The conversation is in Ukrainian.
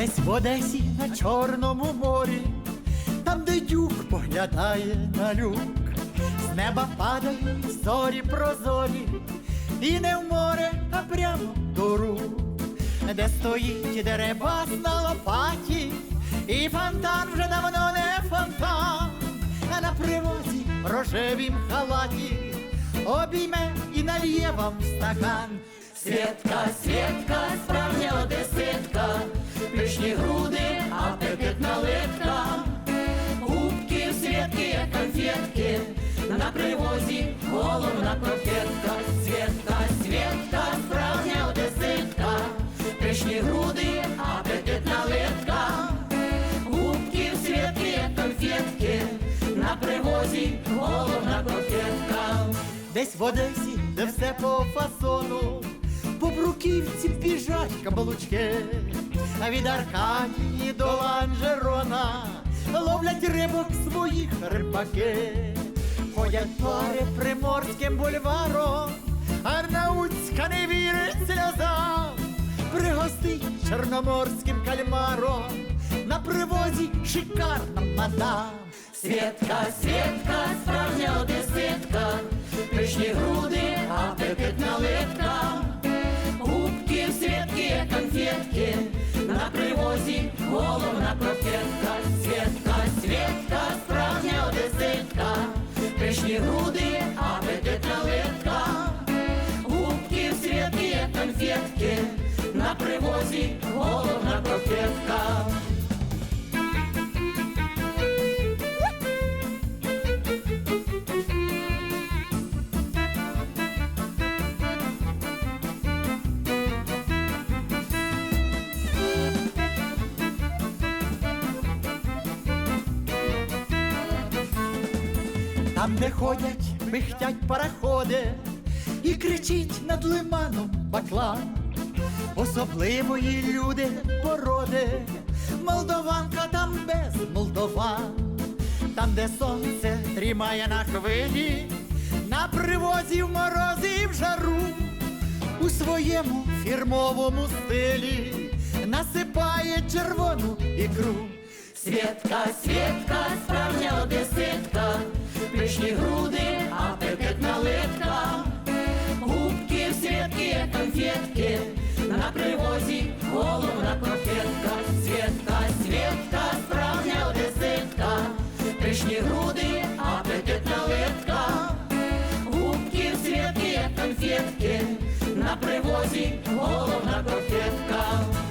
Десь в Одесі на Чорному морі, там, де дюк поглядає на люк, з неба падають зорі прозорі, і не в море, а прямо до рук, де стоїть дерибас на лопаті, і фонтан вже давно не фонтан, а на привозі рожевім халаті. Обійме і нальє вам стакан. Свідка, свідка, справжня як на привозі головна конфетка, свідка, свідка, справжня одеситка, пишні груди, апетитна литка, губки в свідки, конфетки, на привозі головна конфетка. Десь в Одесі, де все по фасону, по бруківці біжать каблучки, а від Аркадії до Ланжерона ловлять рибок своїх рибаки, ходять пари приморським бульваром, Арнаутська не вірить сльозам, пригостить чорноморським кальмаром, на привозі шикарна мадам. Свідка, свідка, справжня одеситка, пишні груди, апетитна литка, губки в свідки, як конфетки, на привозі головна Там, де ходять, пихтять пароходи і кричить над лиманом баклан. Особливої люди породи, молдованка там без молдован, там, де сонце трімає на хвилі, на привозі в морозі і в жару, у своєму фірмовому стилі насипає червону ікру. Свідка, свідка, справжня одеситка, як конфетки, на привозі головна конфетка, Светка, Светка, справжня одеситка, пишні груди, апетитна литка, губки як конфетки, на привозі головна конфетка.